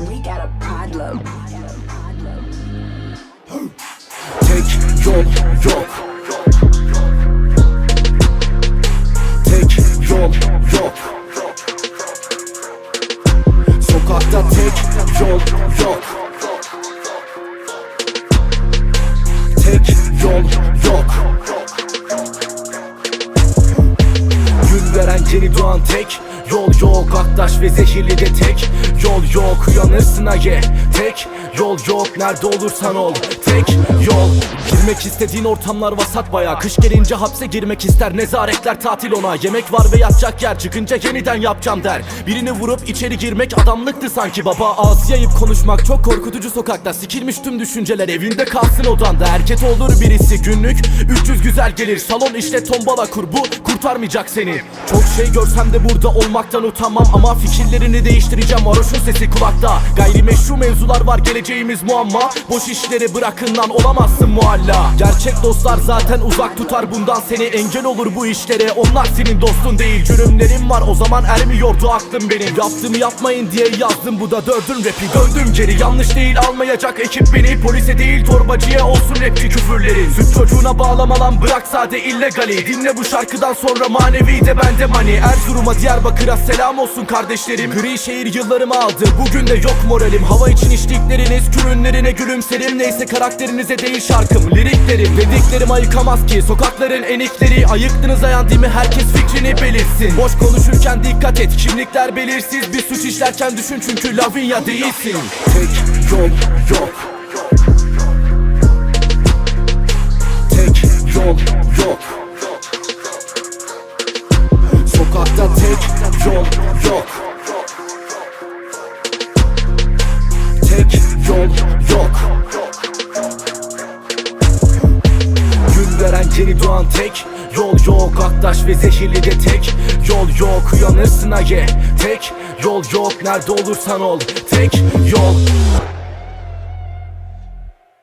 We got a problem. Tek yol yok. Tek yol yok. Sokakta tek yol yok. Tek yol yok. Gün veren yeni doğan tek Yol yok aktaş ve zehirli de tek. Yol yok uyanırsın ye Tek. Yol yok nerede olursan ol Tek yol Girmek istediğin ortamlar vasat baya Kış gelince hapse girmek ister. Nezaretler tatil ona. Yemek var ve yatacak yer. Çıkınca yeniden yapacağım der. Birini vurup içeri girmek adamlıktı sanki baba. Ağız yayıp konuşmak çok korkutucu sokakta. Sikilmiş tüm düşünceler evinde kalsın odanda. Erkek olur birisi günlük. 300 güzel gelir. Salon işte tombala kur. Bu kurtarmayacak seni. Çok şey görsem de burada olmaktan utanmam. Ama fikirlerini değiştireceğim. Varoşun sesi kulakta. Gayrimeşru mevzular var. Geleceğimiz muamma. Boş işleri bırakın lan olamazsın mualla. Gerçek dostlar zaten uzak tutar bundan. Seni Engel olur bu işlere. Onlar senin dostun değil. Cürümlerim var o zaman ermiyordu aklım benim. Yaptığımı yapmayın diye yazdım bu da dördüm rapi Döndüm geri yanlış değil almayacak ekip beni. Polise değil torbacıya olsun rapçi küfürlerin Süt çocuğuna bağlama lan bırak sade illegali. Dinle bu şarkıdan sonra manevi de bende mani. Erzurum'a Diyarbakır'a selam olsun kardeşlerim. Gri şehir yıllarımı aldı. Bugün de yok moralim. Hava için içtikleriniz kürünlerine gülümserim. Neyse karakterinize değil şarkım liriklerim Dediklerim ayıkamaz ki sokakların enikleri. Ayıktınız ayan değil mi? Herkes fikrini belirsin Boş konuşurken dikkat et kimlikler belirsiz. Bir suç işlerken düşün çünkü Lavinia değilsin. Tek yol yok. Tek yol yok. Sokakta tek yol yok. Tek yol yok veren yeni doğan tek. Yol yok aktaş ve zehirli de tek. Yol yok uyanırsın ye Tek. Yol yok nerede olursan ol Tek. Yol